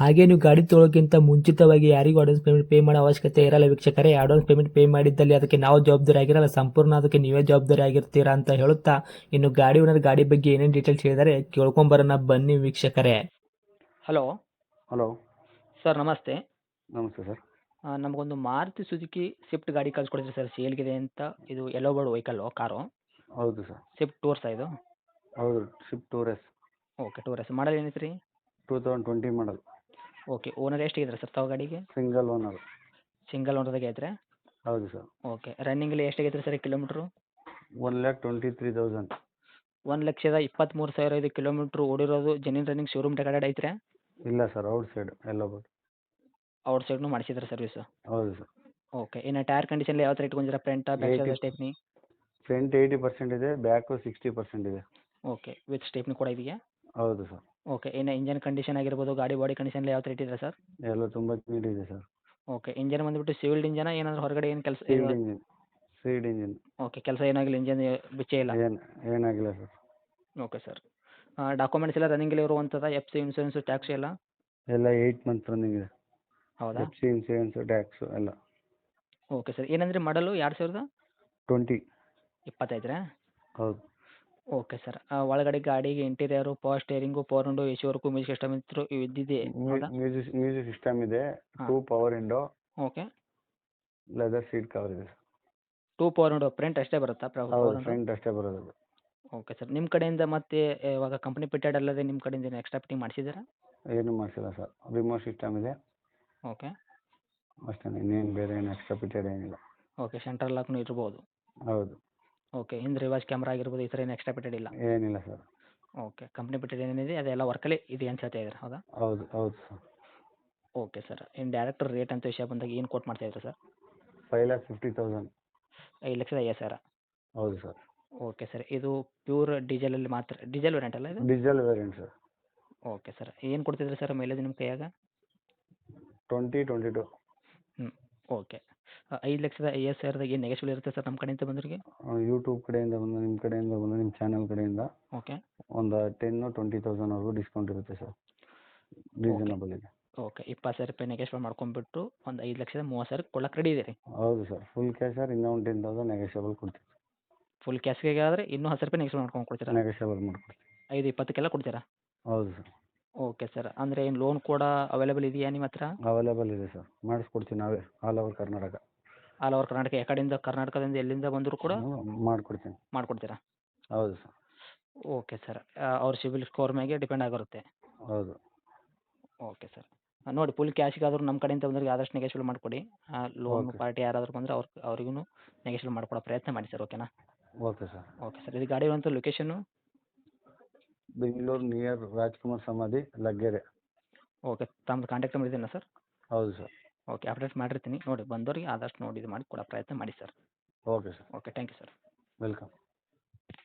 ಹಾಗೆ ನೀವು ಗಾಡಿ ತೊಳೋಕ್ಕಿಂತ ಮುಂಚಿತವಾಗಿ ಯಾರಿಗೂ ಅಡ್ವಾನ್ಸ್ ಪೇಮೆಂಟ್ ಪೇ ಮಾಡೋ ಅವಶ್ಯಕತೆ ಇರಲ್ಲ ವೀಕ್ಷಕರೆ. ಅಡ್ವಾನ್ಸ್ ಪೇಮೆಂಟ್ ಪೇ ಮಾಡಿದ್ದಲ್ಲಿ ಅದಕ್ಕೆ ನಾವು ಜವಾಬ್ದಾರಿ ಆಗಿರಲ್ಲ. ಸಂಪೂರ್ಣ ಅದಕ್ಕೆ ನೀವೇ ಜವಾಬ್ದಾರಿ ಆಗಿರ್ತೀರಾ ಅಂತ ಹೇಳುತ್ತಾ ಇನ್ನು ಗಾಡಿ ಓನರ್ ಗಾಡಿ ಬಗ್ಗೆ ಏನೇನು ಡೀಟೇಲ್ಸ್ ಹೇಳಿದರೆ ಕೇಳ್ಕೊಂಬರೋಣ ಬನ್ನಿ ವೀಕ್ಷಕರೇ. ಹಲೋ ಹಲೋ ಸರ್ ನಮಸ್ತೆ. ನಮಸ್ತೆ ಸರ್ ನಮಗೊಂದು ಮಾರುತಿ ಸುಜುಕಿ ಸ್ವಿಫ್ಟ್ ಗಾಡಿ ಕಳ್ಸಿಕೊಡಿದ್ರಿ ಸರ್ ಸೇಲ್ಗಿದೆ ಅಂತ. ಇದು ಎಲ್ಲೋ ಬರ್ಡ್ ವೆಹಿಕಲ್ಲು ಕಾರು. ಹೌದು ಸರ್ ಸ್ವಿಫ್ಟ್ ಟೂರ್ಸಾ ಇದು? ಹೌದು swift tour S okay tour S model ಏನೈತೆ ರೀ two thousand twenty model okay owner ಎಷ್ಟು ಎಷ್ಟಿದ್ರೆ ಸರ್ ತಾವು ಗಾಡಿಗೆ? ಸಿಂಗಲ್ ಓನರ್ ಸಿಂಗಲ್ ಓನರ್ದಾಗೆ ಐತ್ರಿ ಹೌದು ಸರ್. ಓಕೆ ರನ್ನಿಂಗಲ್ಲಿ ಆಗೈತ್ರಿ sir kilometre one lakh twenty three thousand ಒಂದು ಲಕ್ಷದ ಇಪ್ಪತ್ತ್ಮೂರು ಸಾವಿರ ಐದು ಕಿಲೋಮೀಟ್ರ್ ಓಡಿರೋದು ಜೆನ್ಯೂನ್ ರನ್ನಿಂಗ್ ಶೋರೂಮ್ ಗಾಡಿ ಐತ್ರಿ? ಇಲ್ಲ ಸರ್ ಔಟ್ ಸೈಡ್ ಎಲ್ಲ ಬಟ್ ಔಟ್ ಸೈಡ್ನು ಮಾಡಿಸಿದ್ರೆ ಸರ್ವಿಸ್ ಹೌದು ಸರ್. ಓಕೆ ಇನ್ನು ಟೈರ್ ಕಂಡೀಷನ್ ಯಾವ ಥರ ಇಟ್ಕೊಂಡಿರ front back side stepney front eighty percent ಇದೆ ಬ್ಯಾಕು ಸಿಕ್ಸ್ಟಿ ಪರ್ಸೆಂಟ್ ಇದೆ. ಓಕೆ ವಿತ್ ಸ್ಟೆಪ್ನಿ ಕೂಡ ಇದೆಯಾ? ಹೌದು ಸರ್. ಓಕೆ ಇನ್ನು ಇಂಜನ್ ಕಂಡೀಷನ್ ಆಗಿರ್ಬೋದು ಗಾಡಿ ಬಾಡಿ ಕಂಡೀಷನ್ ಯಾವ ಥರ ಇಟ್ಟಿದ್ರೆ ಸರ್ ಎಲ್ಲ ತುಂಬ ಇದೆ ಸರ್ ಓಕೆ ಇಂಜನ್ ಬಂದುಬಿಟ್ಟು ಸಿವಿಲ್ಡ್ ಇಂಜನ ಏನಾದರೂ ಹೊರಗಡೆ ಏನು ಕೆಲಸ sealed engine sealed engine okay ಕೆಲಸ ಏನಾಗಿಲ್ಲ ಇಂಜನ್ ಬಿಚ್ಚೇ ಇಲ್ಲ. ಏನು ಏನಾಗಿಲ್ಲ ಸರ್ ಓಕೆ ಸರ್ ಡಾಕ್ಯುಮೆಂಟ್ಸ್ ಎಲ್ಲ ರನ್ನಿಂಗಲ್ಲಿ ಇರುವಂಥದ್ದು ಎಫ್ ಸಿ ಇನ್ಸೂರೆನ್ಸು ಟ್ಯಾಕ್ಸ್ ಎಲ್ಲ? ಎಲ್ಲ ಏಯ್ಟ್ ಮಂತ್ ರನ್ನಿಂಗ್ ಇದೆ. ಹೌದಾ? ಎಫ್ ಸಿ ಇನ್ಸೂರೆನ್ಸು ಟ್ಯಾಕ್ಸು ಎಲ್ಲ. ಓಕೆ ಸರ್ ಏನಂದ್ರೆ ಮಾಡಲು ಎರಡು ಸಾವಿರದ? ಟ್ವೆಂಟಿ ಇಪ್ಪತ್ತೈದು ಹೌದು. Okay sir. ಒಳಗಡೆ ಗಾಡಿಗೆ interior power steering power window A C work music system ಇತ್ತು ಇದ್ದಿದೆ ಹೌದಾ? ಮ್ಯೂಸಿಕ್ ಮ್ಯೂಸಿಕ್ ಸಿಸ್ಟಮ್ ಇದೆ. Two power window okay. Leather seat cover ಇದೆ ಟೂ ಪವರ್ ವಿಂಡೋ ಪ್ರಿಂಟ್ ಅಷ್ಟೇ ಬರುತ್ತಾ ಹೌದು ಫ್ರಂಟ್ ಅಷ್ಟೇ ಬರೋದು. ಅದು. Okay sir. ನಿಮ್ಮ ಕಡೆಯಿಂದ ಮತ್ತೆ ಇವಾಗ ಕಂಪ್ನಿ ಪಿಟೆಡ್ ಅಲ್ಲದೆ ನಿಮ್ಮ ಕಡೆಯಿಂದ ಏನು ಎಕ್ಸ್ಟ್ರಾ ಫಿಟ್ಟಿಂಗ್ ಮಾಡಿಸಿದ್ದೀರಾ? ಏನು ಮಾಡಿಸಿಲ್ಲ ಸರ್. ರಿಮೋಟ್ ಸಿಸ್ಟಮ್ ಇದೆ. ಓಕೆ. ಅಷ್ಟೇ ಇನ್ನೇನು ಬೇರೆ ಏನು ಎಕ್ಸ್ಟ್ರಾ ಫಿಟೆಡ್ ಏನಿಲ್ಲ. ಓಕೆ ಸೆಂಟ್ರಲ್ ಲಾಕ್ನು ಇರ್ಬೋದು. ಹೌದು. ಓಕೆ ಹಿಂದೆ ರಿವರ್ಸ್ ಕ್ಯಾಮ್ರಾ ಆಗಿರ್ಬೋದು ಈ ಥರ ಏನು ಎಕ್ಸ್ಟ್ರಾ ಪಿಟೆಡ್ ಇಲ್ಲ? ಏನಿಲ್ಲ ಸರ್ ಓಕೆ ಕಂಪ್ನಿ ಪಿಟೆಡ್ ಏನಿದೆ ಅದೆಲ್ಲ ವರ್ಕಲ್ಲಿ ಇದೆ ಅಂತ ಹೇಳ್ತಾ ಇದ್ದಾರೆ ಹೌದಾ? ಹೌದು ಹೌದು ಸರ್ ಓಕೆ ಸರ್ ಇನ್ನು ಡೈರೆಕ್ಟರ್ ರೇಟ್ ಅಂತ ವಿಷಯ ಬಂದಾಗ ಏನು ಕೋಟ್ ಮಾಡ್ತಾ ಇದ್ದೀರಾ sir five lakh fifty thousand ಐದು ಲಕ್ಷದ ಐವತ್ತು ಸಾವಿರ. ಹೌದು ಸರ್ ಓಕೆ ಸರ್ ಇದು ಪ್ಯೂರ್ ಡೀಸೆಲಲ್ಲಿ ಮಾತ್ರ ಡೀಸೆಲ್ ವೇರಿಯಂಟ್ ಅಲ್ಲ ಇದು? Diesel variant sir okay sir ಏನು ಕೊಡ್ತಿದ್ರಿ ಸರ್ ಮೈಲೇಜ್ ನಿಮ್ಮ ಕೈಯಾಗ? ಟ್ವೆಂಟಿ ಟ್ವೆಂಟಿ ಟು ಹ್ಞೂ ಓಕೆ ಐದು ಲಕ್ಷದ ಐವತ್ತು ಆರ್ ಏನು ನೆಗೆಶ್ವಲ್ ಇರುತ್ತೆ ಸರ್ ನಮ್ಮ ಕಡೆಯಿಂದ ಬಂದವರಿಗೆ ಯೂಟ್ಯೂಬ್ ಕಡೆಯಿಂದ ಬಂದು ನಿಮ್ಮ ಕಡೆಯಿಂದ ಬಂದು ನಿಮ್ಮ ಚಾನಲ್ ಕಡೆಯಿಂದ ಓಕೆ ಒಂದು ಟೆನ್ ಟ್ವೆಂಟಿ ತೌಸಂಡ್ವರೆಗೂ ಡಿಸ್ಕೌಂಟ್ ಇರುತ್ತೆ ಸರ್. ರೀಸನಬಲ್ ಇದೆ ಓಕೆ ಇಪ್ಪತ್ತು ಸಾವಿರ ರೂಪಾಯಿ ನೆಗೆಶ್ವಲ್ ಮಾಡ್ಕೊಂಡ್ಬಿಟ್ಟು ಒಂದು ಐದು ಲಕ್ಷದ ಮೂವತ್ತು ಸಾವಿರ ಕೊಡಕ್ಕೆ ರೆಡಿ ಇದೆ ರೀ ಹೌದು ಸರ್. ಫುಲ್ ಕ್ಯಾಶ್ ಸರ್ ಇನ್ನೂ ಒಂದು ಟೆನ್ ತೌಸಂಡ್ ನೆಗೆಷಿಯಬಲ್ ಕೊಡ್ತೀವಿ. ಫುಲ್ ಕ್ಯಾಶ್ಗೆ ಆದರೆ ಇನ್ನೂ ಹತ್ತು ರೂಪಾಯಿ ನೆಗೆಶ್ವಲ್ ಮಾಡ್ಕೊಂಡು ಕೊಡ್ತೀರಾ? ನೆಗೆಷಿಯಬಲ್ ಮಾಡ್ಕೊಡ್ತೀವಿ. ಐದು ಇಪ್ಪತ್ತಕ್ಕೆಲ್ಲ ಕೊಡ್ತೀರಾ? ಹೌದು ಸರ್. ಓಕೆ ಸರ್ ಅಂದರೆ ಏನು ಲೋನ್ ಕೂಡ ಅವೈಲೇಬಲ್ ಇದೆಯಾ ನಿಮ್ಮ ಹತ್ರ? ಅವೈಲೇಬಲ್ ಇದೆ ಸರ್. ಮಾಡಿಸ್ಕೊಡ್ತೀವಿ ನಾವೇ all over Karnataka all over Karnataka ಯಾವ ಕಡೆಯಿಂದ ಕರ್ನಾಟಕದಿಂದ ಎಲ್ಲಿಂದ ಬಂದರೂ ಕೂಡ ಮಾಡ್ಕೊಡ್ತೀನಿ. ಮಾಡ್ಕೊಡ್ತೀರಾ? ಹೌದು ಸರ್. Okay sir. ಅವ್ರ ಸಿಬಿಲ್ ಸ್ಕೋರ್ ಮೇಲೆ ಡಿಪೆಂಡ್ ಆಗಿರುತ್ತೆ ಹೌದು. Okay sir. ನೋಡಿ ಫುಲ್ ಕ್ಯಾಶಿಗಾದರೂ ನಮ್ಮ ಕಡೆಯಿಂದ ಬಂದವ್ರಿಗೆ ಆದಷ್ಟು ನೆಗೆಶ್ವಲ್ ಮಾಡಿಕೊಡಿ. ಲೋನ್ ಪಾರ್ಟಿ ಯಾರಾದರೂ ಬಂದರೆ ಅವ್ರ ಅವ್ರಿಗೂ ನೆಗೆಶಿಬಲ್ ಮಾಡ್ಕೊಡೋ ಪ್ರಯತ್ನ ಮಾಡಿ ಸರ್ ಓಕೆನಾ? Okay sir. Okay sir. ಇದು ಗಾಡಿ ಇರುವಂಥ location Bengaluru near Rajkumar Samadhi Laggere. Okay. ತಮ್ಮದು ಕಾಂಟ್ಯಾಕ್ಟ್ ನಂಬರ್ ಇದೆಯಾ ಸರ್? ಹೌದು ಸರ್. ಓಕೆ ಅಪ್ಡೇಟ್ ಮಾಡಿರ್ತೀನಿ. ನೋಡಿ ಬಂದೋರಿಗೆ ಆದಷ್ಟು ನೋಡಿ ಇದು ಮಾಡಿ ಕೊಡೋ ಪ್ರಯತ್ನ ಮಾಡಿ sir. Okay sir. Okay thank you sir. Welcome.